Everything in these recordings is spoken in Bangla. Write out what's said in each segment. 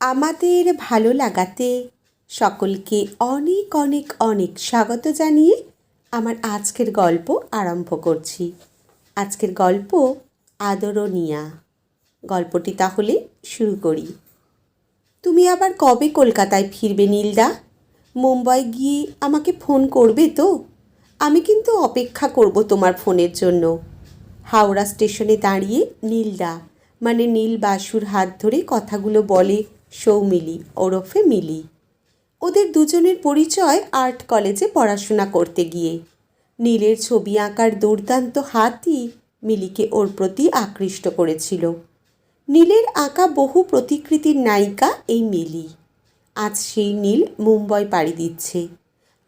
আমাদের ভালো লাগাতে সকলকে অনেক অনেক অনেক স্বাগত জানিয়ে আমার আজকের গল্প আরম্ভ করছি। আজকের গল্প আদরণীয়া। গল্পটি তাহলে শুরু করি। তুমি আবার কবে কলকাতায় ফিরবে নীলদা? মুম্বাই গিয়ে আমাকে ফোন করবে তো? আমি কিন্তু অপেক্ষা করব তোমার ফোনের জন্য। হাওড়া স্টেশনে দাঁড়িয়ে নীলদা মানে নীল বাসুর হাত ধরে কথাগুলো বলে সৌমিলি, ওরফে মিলি। ওদের দুজনের পরিচয় আর্ট কলেজে পড়াশোনা করতে গিয়ে। নীলের ছবি আঁকার দুর্দান্ত হাতই মিলিকে ওর প্রতি আকৃষ্ট করেছিল। নীলের আঁকা বহু প্রতিকৃতির নায়িকা এই মিলি। আজ সেই নীল মুম্বই পাড়ি দিচ্ছে।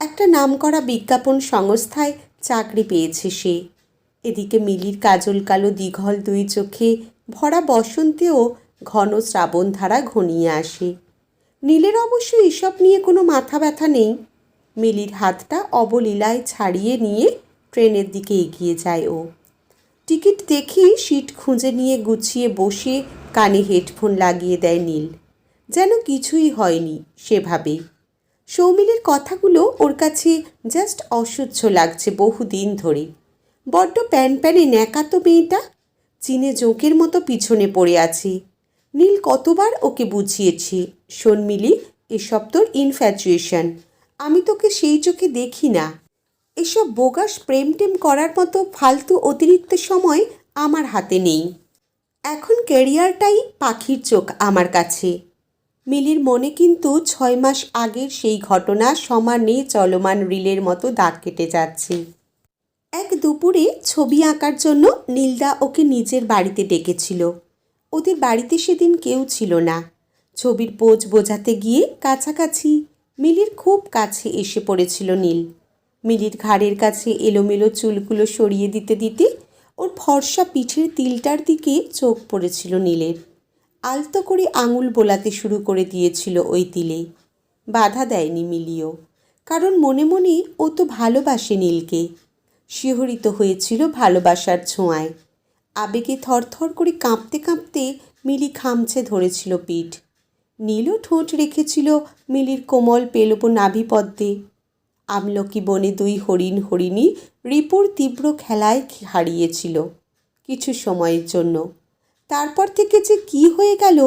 একটা নামকরা বিজ্ঞাপন সংস্থায় চাকরি পেয়েছে সে। এদিকে মিলির কাজল কালো দীঘল দুই চোখে ভরা বসন্তেও ঘন শ্রাবণধারা ঘনিয়ে আসে। নীলের অবশ্য এসব নিয়ে কোনো মাথা ব্যথা নেই। মিলির হাতটা অবলীলায় ছাড়িয়ে নিয়ে ট্রেনের দিকে এগিয়ে যায় ও। টিকিট দেখেই সিট খুঁজে নিয়ে গুছিয়ে বসে কানে হেডফোন লাগিয়ে দেয় নীল। যেন কিছুই হয়নি সেভাবে সৌমিলের কথাগুলো ওর কাছে জাস্ট অসহ্য লাগছে বহুদিন ধরে। বড্ড প্যান প্যানে ন্যাকাতো মেয়েটা, চীনে জোঁকের মতো পিছনে পড়ে আছে। নীল কতবার ওকে বুঝিয়েছি? শোন মিলি, এসব তোর ইনফ্যাচুয়েশন আমি তোকে সেই চোখে দেখি না। এসব বোগাস প্রেম টেম করার মতো ফালতু অতিরিক্ত সময় আমার হাতে নেই। এখন ক্যারিয়ারটাই পাখির চোখ আমার কাছে। মিলির মনে কিন্তু ছয় মাস আগের সেই ঘটনা সমানে চলমান রিলের মতো দাগ কেটে যাচ্ছে। এক দুপুরে ছবি আঁকার জন্য নীলদা ওকে নিজের বাড়িতে ডেকেছিল। ওদের বাড়িতে সেদিন কেউ ছিল না। ছবির পোজ বোঝাতে গিয়ে কাছাকাছি, মিলির খুব কাছে এসে পড়েছিল নীল। মিলির ঘাড়ের কাছে এলোমেলো চুলগুলো সরিয়ে দিতে দিতে ওর ফর্সা পিঠের তিলটার দিকে চোখ পড়েছিল নীলের। আলতো করে আঙুল বোলাতে শুরু করে দিয়েছিল ওই তিলে। বাধা দেয়নি মিলিও, কারণ মনে মনে ও তো ভালোবাসে নীলকে। শিহরিত হয়েছিল ভালোবাসার ছোঁয়ায়। আবেগে থরথর করে কাঁপতে কাঁপতে মিলি খামছে ধরেছিল পিঠ। নীলও ঠোঁট রেখেছিল মিলির কোমল পেলব নাভিপদ্মে আমলকি বনে দুই হরিণ হরিণী রিপুর তীব্র খেলায় হারিয়েছিল কিছু সময়ের জন্য। তারপর থেকে যে কি হয়ে গেল,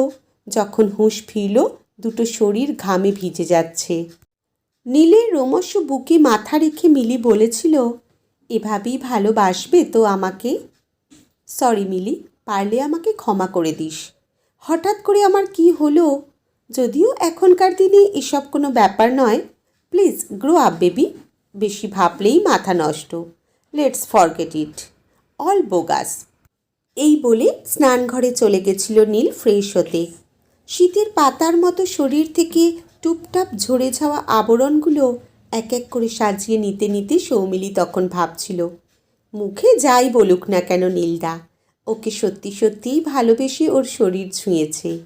যখন হুঁশ ফিরল, দুটো শরীর ঘামে ভিজে যাচ্ছে। নীলের রোমস্য বুকে মাথা রেখে মিলি বলেছিল, এভাবেই ভালোবাসবে তো আমাকে? সরি, মিলি, পারলে আমাকে ক্ষমা করে দিস। হঠাৎ করে আমার কি হলো? যদিও এখনকার দিনে এসব কোনো ব্যাপার নয়। প্লিজ গ্রো আপ বেবি বেশি ভাবলেই মাথা নষ্ট। Let's forget it all bogus এই বলে স্নানঘরে চলে গেছিল নীল ফ্রেশ হতে। শীতের পাতার মতো শরীর থেকে টুপটাপ ঝরে যাওয়া আবরণগুলো এক এক করে সাজিয়ে নিতে নিতে সৌমিলি তখন ভাবছিল মুখে যাই বলুক না কেন নীলদা, ওকে সত্যি সত্যিই ভালোবেসে ওর শরীর ছুঁয়েছে।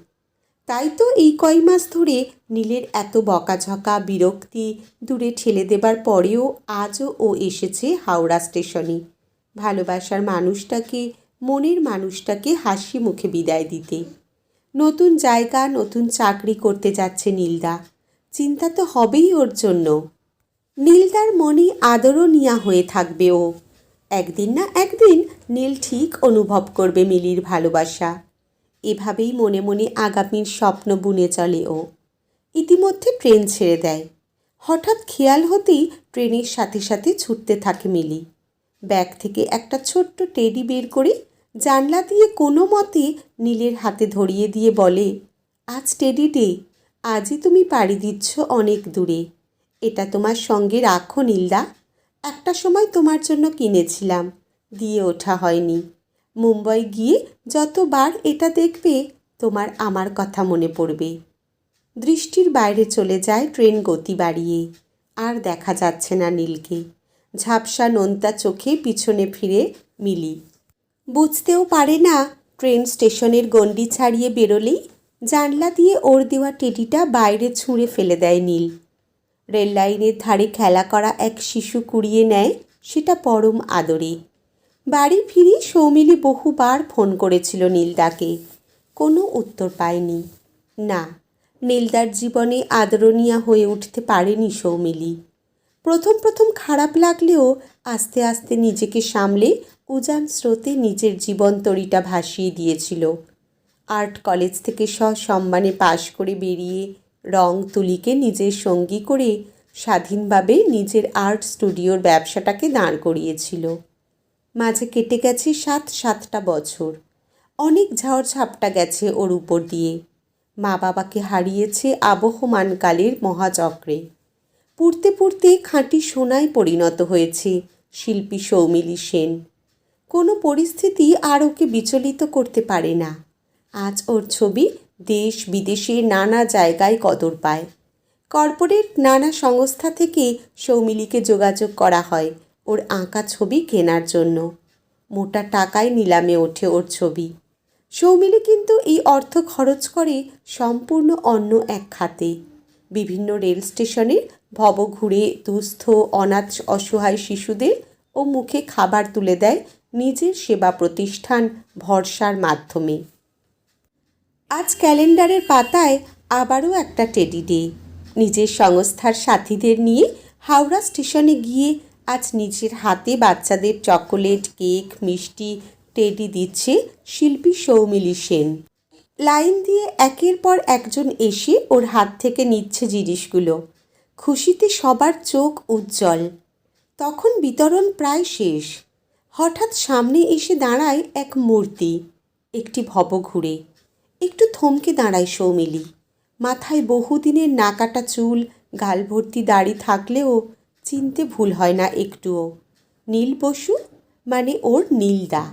তাই তো এই কয় মাস ধরে নীলের এত বকাঝকা, বিরক্তি দূরে ঠেলে দেবার পরেও আজও ও এসেছে হাওড়া স্টেশনে। ভালোবাসার মানুষটাকে, মনের মানুষটাকে হাসি মুখে বিদায় দিতে। নতুন জায়গা, নতুন চাকরি করতে যাচ্ছে নীলদা। চিন্তা তো হবেই ওর জন্য। নীলদার মনে আদরও আদরণীয়া হয়ে থাকবে ও। একদিন না একদিন নীল ঠিক অনুভব করবে মিলির ভালোবাসা। এভাবেই মনে মনে আগামীর স্বপ্ন বুনে চলে ও। ইতিমধ্যে ট্রেন ছেড়ে দেয়। হঠাৎ খেয়াল হতেই ট্রেনের সাথে সাথে ছুটতে থাকে মিলি। ব্যাগ থেকে একটা ছোট্ট টেডি বের করে জানলা দিয়ে কোনো মতে নীলের হাতে ধরিয়ে দিয়ে বলে, আজ টেডি ডে, আজই তুমি পাড়ি দিচ্ছ অনেক দূরে। এটা তোমার সঙ্গে রাখো নীলদা। একটা সময় তোমার জন্য কিনেছিলাম। দিয়ে ওঠা হয়নি। মুম্বাই গিয়ে যতবার এটা দেখবে, তোমার আমার কথা মনে পড়বে। দৃষ্টির বাইরে চলে যায় ট্রেন গতি বাড়িয়ে। আর দেখা যাচ্ছে না নীলকে। ঝাপসা নোনতা চোখে পিছনে ফিরে মিলি। বুঝতেও পারে না, ট্রেন স্টেশনের গণ্ডি ছাড়িয়ে বেরোলেই জানলা দিয়ে ওর দেওয়া টেডিটা বাইরে ছুঁড়ে ফেলে দেয় নীল। রেল লাইনের ধারে খেলা করা এক শিশু কুড়িয়ে নেয়, সেটা পরম আদরে। বাড়ি ফিরে সৌমিলি বহুবার ফোন করেছিল নীলদাকে। কোনো উত্তর পায়নি। না, নীলদার জীবনে আদরণীয়া হয়ে উঠতে পারেনি সৌমিলি। প্রথম প্রথম খারাপ লাগলেও আস্তে আস্তে নিজেকে সামলে উজান স্রোতে নিজের জীবন তরিটা ভাসিয়ে দিয়েছিল। আর্ট কলেজ থেকে সসম্মানে পাশ করে বেরিয়ে রং তুলিকে নিজের সঙ্গী করে স্বাধীনভাবে নিজের আর্ট স্টুডিওর ব্যবসাটাকে দাঁড় করিয়েছিল। মাঝে কেটে গেছে সাত সাতটা বছর। অনেক ঝড় ঝাপটা গেছে ওর উপর দিয়ে। মা বাবাকে হারিয়েছে আবহমানকালের মহাচক্রে। পুড়তে পুড়তে খাঁটি সোনায় পরিণত হয়েছে শিল্পী সৌমিলি সেন। কোনো পরিস্থিতি আর ওকে বিচলিত করতে পারে না। আজ ওর ছবি দেশ বিদেশে নানা জায়গায় কদর পায়। কর্পোরেট নানা সংস্থা থেকে সৌমিলিকে যোগাযোগ করা হয় ওর আঁকা ছবি কেনার জন্য। মোটা টাকায় নিলামে ওঠে ওর ছবি। সৌমিলি কিন্তু এই অর্থ খরচ করে সম্পূর্ণ অন্য এক খাতে। বিভিন্ন রেল স্টেশনে ভব ঘুরে দুস্থ, অনাথ, অসহায় শিশুদের ও মুখে খাবার তুলে দেয় নিজের সেবা প্রতিষ্ঠান ভরসার মাধ্যমে। আজ ক্যালেন্ডারের পাতায় আবারও একটা টেডি ডে নিজের সংস্থার সাথীদের নিয়ে হাওড়া স্টেশনে গিয়ে আজ নিজের হাতে বাচ্চাদের চকোলেট, কেক, মিষ্টি টেডি দিচ্ছে শিল্পী সৌমিলি সেন। লাইন দিয়ে একের পর একজন এসে ওর হাত থেকে নিচ্ছে জিনিসগুলো। খুশিতে সবার চোখ উজ্জ্বল। তখন বিতরণ প্রায় শেষ। হঠাৎ সামনে এসে দাঁড়ায় এক মূর্তি, একটি ভব ঘুরে একটু থমকে দাঁড়ায় সৌমিলি। মাথায় বহুদিনের নাকাটা চুল গাল ভর্তি দাড়ি থাকলেও চিনতে ভুল হয় না একটুও। নীল বসু মানে ওর নীলদা।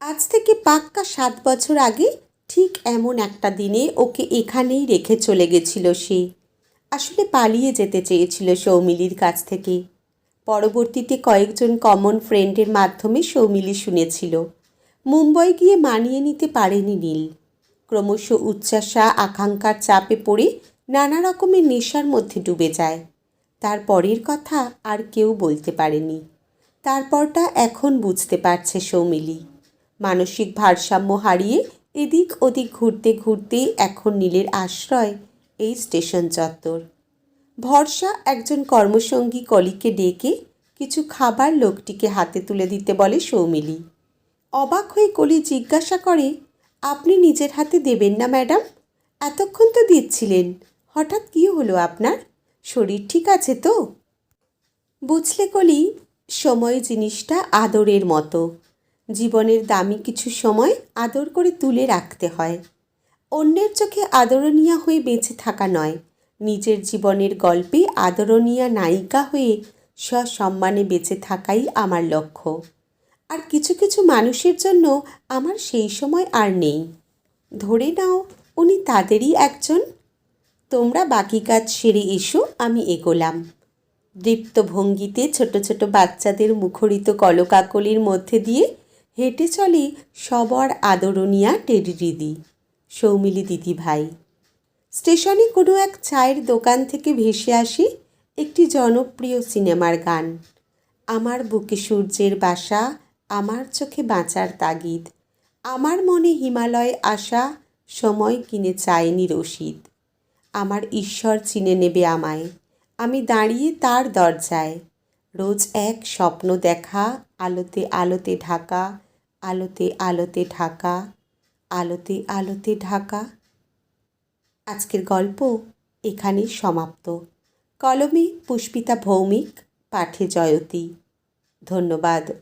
আজ থেকে পাক্কা সাত বছর আগে ঠিক এমন একটা দিনে ওকে এখানেই রেখে চলে গেছিল সে। আসলে পালিয়ে যেতে চেয়েছিল সৌমিলির কাছ থেকে। পরবর্তীতে কয়েকজন কমন ফ্রেন্ডের মাধ্যমে সৌমিলি শুনেছিল। মুম্বই গিয়ে মানিয়ে নিতে পারেনি নীল। ক্রমশ উচ্চাসা আকাঙ্ক্ষার চাপে পড়ে নানা রকমের নেশার মধ্যে ডুবে যায়। তার পরের কথা আর কেউ বলতে পারেনি। তারপরটা এখন বুঝতে পারছে সৌমিলি। মানসিক ভারসাম্য হারিয়ে এদিক ওদিক ঘুরতে ঘুরতে এখন নীলের আশ্রয় এই স্টেশন চত্বর। ভরসা একজন কর্মসঙ্গী কলিকে ডেকে কিছু খাবার লোকটিকে হাতে তুলে দিতে বলে সৌমিলি। অবাক হয়ে কলি জিজ্ঞাসা করে আপনি নিজের হাতে দেবেন না, ম্যাডাম। এতক্ষণ তো দিচ্ছিলেন। হঠাৎ কী হলো আপনার? শরীর ঠিক আছে তো? বুঝলে কলি, সময় জিনিসটা আদরের মতো। জীবনের দামি কিছু সময় আদর করে তুলে রাখতে হয়। অন্যের চোখে আদরণীয়া হয়ে বেঁচে থাকা নয়। নিজের জীবনের গল্পে আদরণীয়া নায়িকা হয়ে সসম্মানে বেঁচে থাকাই আমার লক্ষ্য। আর কিছু কিছু মানুষের জন্য আমার সেই সময় আর নেই। ধরে নাও, উনি তাদেরই একজন। তোমরা বাকি কাজ সেরে এসো, আমি এগোলাম। দীপ্ত ভঙ্গিতে ছোট ছোট বাচ্চাদের মুখরিত কলকাকলির মধ্যে দিয়ে হেঁটে চলে সবার আদরণীয়া টেডি দিদি, সৌমিলি দিদি ভাই। স্টেশনে কোনো এক চায়ের দোকান থেকে ভেসে আসে একটি জনপ্রিয় সিনেমার গান। আমার বুকে সূর্যের বাসা আমার চোখে বাঁচার তাগিদ। আমার মনে হিমালয় আসা সময় কিনে চায়নি রসিদ আমার ঈশ্বর চিনে নেবে আমায়। আমি দাঁড়িয়ে তার দরজায়। রোজ এক স্বপ্ন দেখা, আলোতে আলোতে ঢাকা, আলোতে আলোতে ঢাকা, আলোতে আলোতে ঢাকা। আজকের গল্প এখানেই সমাপ্ত। কলমে পুষ্পিতা ভৌমিক, পাঠে জয়তী। ধন্যবাদ।